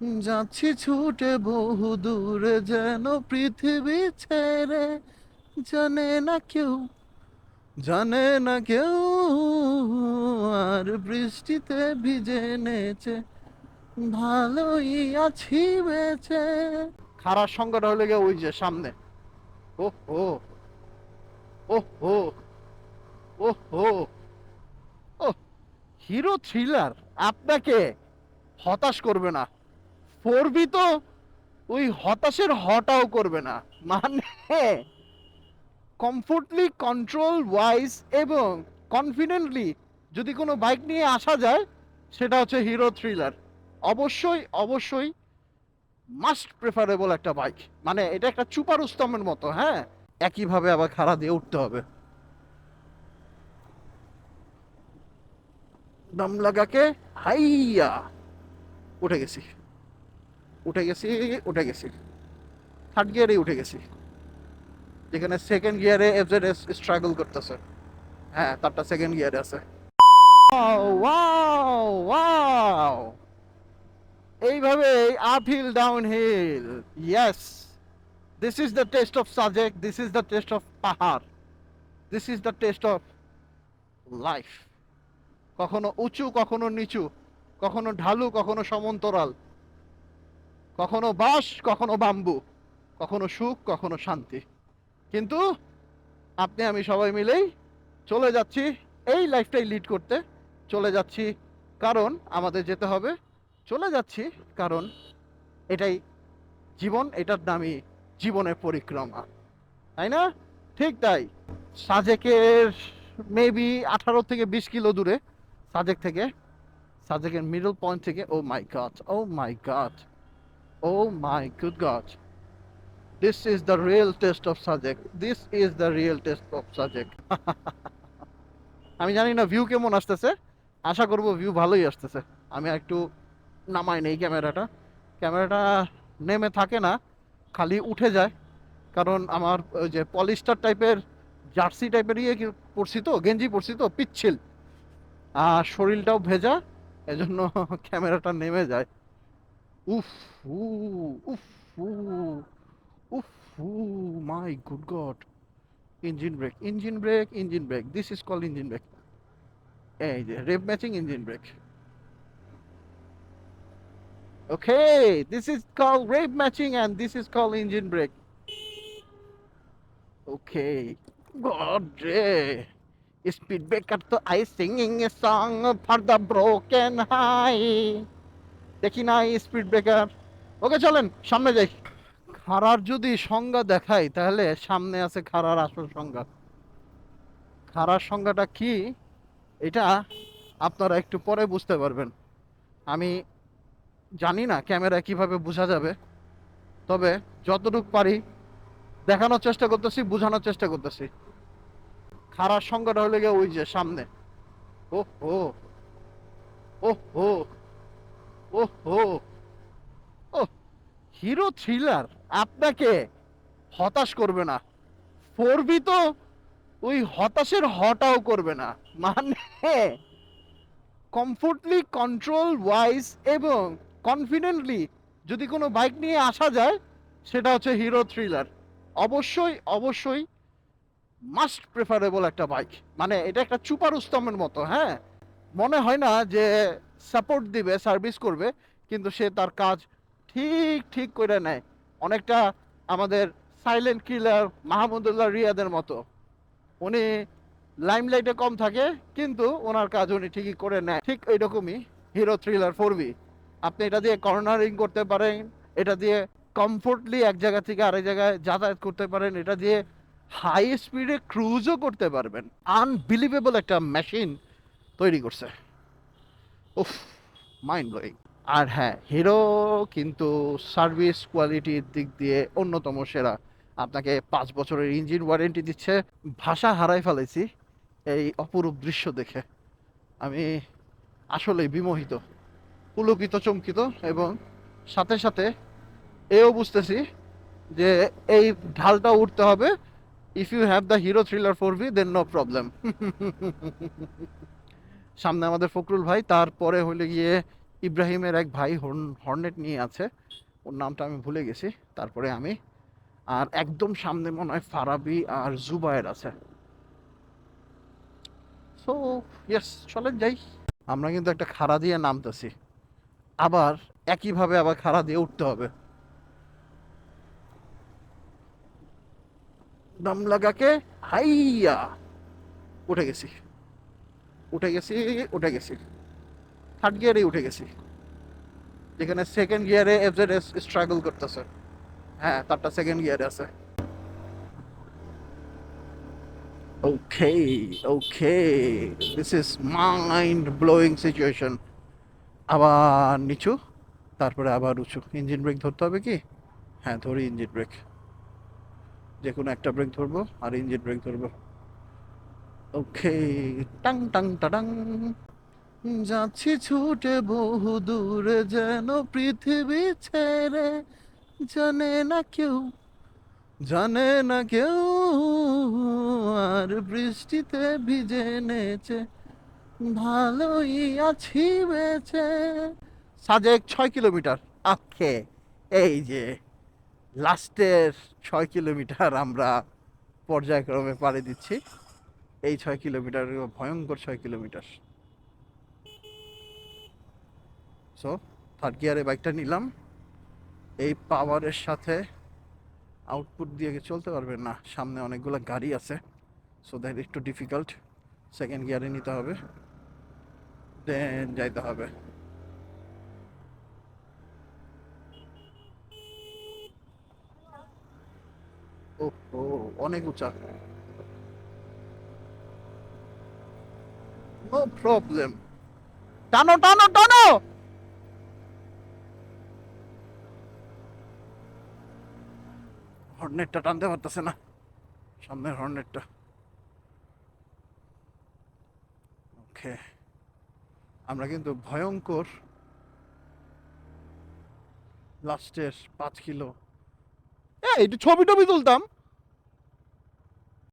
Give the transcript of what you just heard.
যাচ্ছি ছুটে বহু দূরে যেন পৃথিবী ছেড়ে। জানে না কেউ, জানে না কেউ আর বৃষ্টিতে ভিজে নেচে, ভালোই আছি বেঁচে। খারাপ সংজ্ঞাটা হলে গিয়ে ওই যে সামনে। ও হো ও হো ও হো। ও হিরো থ্রিলার, আপনাকে হতাশ করবে না। ফোরবি তো? ওই হতাশের হটাও করবে না। মানে কমফোর্টলি কন্ট্রোল ওয়াইজ এবং কনফিডেন্টলি যদি কোনো বাইক নিয়ে আসা যায়, সেটা হচ্ছে হিরো থ্রিলার অবশ্যই অবশ্যই মাস্ট প্রেফারেবল একটা বাইক মানে এটা একটা চুপার উস্তমের মতো হ্যাঁ? একইভাবে আবার খাড়া দিয়ে উঠতে হবে। দম লাগাকে হাইয়া! উঠে গেছি। উঠে গেছি উঠে গেছি। থার্ড গিয়ারেই উঠে গেছি। যেখানে সেকেন্ড গিয়ারে এফজেড স্ট্রাগল করতেছে। হ্যাঁ তারটা সেকেন্ড গিয়ারে আছে। ওয়াও ওয়াও এইভাবে up hill down hill yes this is the test of Sajek this is the test of পাহাড় this is the test of life কখনো উঁচু, কখনো নিচু, কখনো ঢালু, কখনো সমান্তরাল। কখনো বাঁশ, কখনো বাম্বু, কখনো সুখ, কখনো শান্তি। কিন্তু আপনি, আমি সবাই মিলেই চলে যাচ্ছি, এই লাইফটাই লিড করতে চলে যাচ্ছি, কারণ আমাদের যেতে হবে, চলে যাচ্ছি, কারণ এটাই জীবন, এটার নামই জীবনের পরিক্রমা। তাই না? ঠিক তাই। সাজেকের মেবি আঠারো থেকে বিশ কিলো দূরে, সাজেক থেকে, সাজেকের মিডল পয়েন্ট থেকে ও my God oh my God oh my good God this is the real test of Sajek this is the real test of Sajek আমি জানি না ভিউ কেমন আসতেছে? আশা করব ভিউ ভালোই আসতেছে। আমি একটু নামাই নেই ক্যামেরাটা। ক্যামেরাটা নেমে থাকে না, খালি উঠে যায়। কারণ আমার ওই যে পলিস্টার টাইপের, জার্সি টাইপের ইয়ে কি পরছি তো, গেঞ্জি পরছি তো, পিচ্ছিল। আর শরীরটাও ভেজা, এজন্য ক্যামেরাটা নেমে যায়। উফ উ উফ উ উফ উ my good God engine brake engine brake engine brake this is call engine brake এই যে rape matching engine brake Okay, this is called rave matching and this is called engine brake. Okay. God, রে speed breaker তো I singing a song for the broken high দেখি না speed breaker ওকে, চলেন, সামনে যাই। খারার যদি সংজ্ঞা দেখাই, তাহলে সামনে আছে খারার আসল সংজ্ঞা। খারার সংজ্ঞাটা কি? এটা আপনারা একটু পরে বুঝতে পারবেন। আমি জানি না ক্যামেরা কীভাবে বোঝা যাবে। তবে যতটুকু পারি দেখানোর চেষ্টা করতেছি, বোঝানোর চেষ্টা করতেছি। খারাপ সংজ্ঞাটা হলে গিয়ে ওই যে সামনে। ও হো ও হো ও হিরো থ্রিলার, আপনাকে হতাশ করবে না। ফোরবি তো ওই হতাশের হটাও করবে না। মানে কমফোর্টলি কন্ট্রোল ওয়াইজ এবং কনফিডেন্টলি যদি কোনো বাইক নিয়ে আসা যায়, সেটা হচ্ছে হিরো থ্রিলার। অবশ্যই অবশ্যই মাস্ট প্রেফারেবল একটা বাইক মানে এটা একটা চুপার উস্তমের মতো হ্যাঁ? মনে হয় না যে সাপোর্ট দিবে সার্ভিস করবে, কিন্তু সে তার কাজ ঠিক ঠিক করে নেয়। অনেকটা আমাদের সাইলেন্ট কিলার মাহমুদুল্লাহ রিয়াদের মতো। উনি লাইমলাইটে কম থাকে, কিন্তু ওনার কাজ উনি ঠিকই করে নেয়। ঠিক এইরকমই হিরো থ্রিলার ফোর বি আপনি এটা দিয়ে কর্নারিং করতে পারেন, এটা দিয়ে কমফোর্টলি এক জায়গা থেকে আরেক জায়গায় যাতায়াত করতে পারেন, এটা দিয়ে হাই স্পিডে ক্রুজও করতে পারবেন। আনবিলিভেবল একটা মেশিন তৈরি করছে। উফ মাইন্ড ব্লোয়িং আর হ্যাঁ হিরো কিন্তু সার্ভিস কোয়ালিটির দিক দিয়ে অন্যতম সেরা। আপনাকে পাঁচ বছরের ইঞ্জিন ওয়ারেন্টি দিচ্ছে। ভাষা হারাই ফেলেছি এই অপরূপ দৃশ্য দেখে। আমি আসলেই বিমোহিত, পুলকিত, চমকিত এবং সাথে সাথে এও বুঝতেছি যে এই ঢালটা উঠতে হবে। If you have the Hero Thriller four V then no problem সামনে আমাদের ফখরুল ভাই, তারপরে হলে গিয়ে ইব্রাহিমের এক ভাই হর্ন, হর্নেট নিয়ে আছে। ওর নামটা আমি ভুলে গেছি, তারপরে আমি। আর একদম সামনে মনে হয় ফারাবি আর জুবায়ের আছে। সো ইয়েস চলেন যাই। আমরা কিন্তু একটা খাড়া দিয়ে নামতেছি। আবার একইভাবে আবার খাড়া দিয়ে উঠতে হবে। দম লাগাকে হাইয়া! উঠে গেছি। উঠে গেছি উঠে গেছি। থার্ড গিয়ারে উঠে গেছি। যেখানে সেকেন্ড গিয়ারে এফজেড এস স্ট্রাগল করতেছে। হ্যাঁ তারটা সেকেন্ড গিয়ারে আছে। Okay okay this is mind blowing situation আবার নিচু, তারপরে আবার উঁচু। ইঞ্জিন ব্রেক ধরতে হবে কি? হ্যাঁ ধরি ইঞ্জিন ব্রেক যে কোনো একটা ব্রেক ধরবো, আর ইঞ্জিন ব্রেক ধরবো। ওকে, টাং টাং, টাডাং। যাচ্ছি ছুটে বহু দূরে যেন পৃথিবী ছেড়ে। জানে না কেউ, জানে না কেউ আর বৃষ্টিতে ভিজে নেচে। ভালোই আছি বেঁচে। সাজেক ছয় কিলোমিটার। আখে এই যে, লাস্টের ছয় কিলোমিটার আমরা পর্যায়ক্রমে পাড়ি দিচ্ছি। এই ছয় কিলোমিটার, ভয়ঙ্কর ছয় কিলোমিটার। সো থার্ড গিয়ারে বাইকটা নিলাম। এই পাওয়ারের সাথে আউটপুট দিয়ে চলতে পারবে? না, সামনে অনেকগুলো গাড়ি আছে। সো দ্যাট একটু ডিফিকাল্ট সেকেন্ড গিয়ারে নিতে হবে। দেন যাইতে হবে। ও অনেক উঁচা। নো প্রবলেম টানো টানো টানো! হর্নেটটা টানতে পারতেছে না। সামনের হর্নেটটা ওকে আমরা কিন্তু ভয়ঙ্কর লাস্টের পাঁচ কিলো। এই একটু ছবি টবি তুলতাম।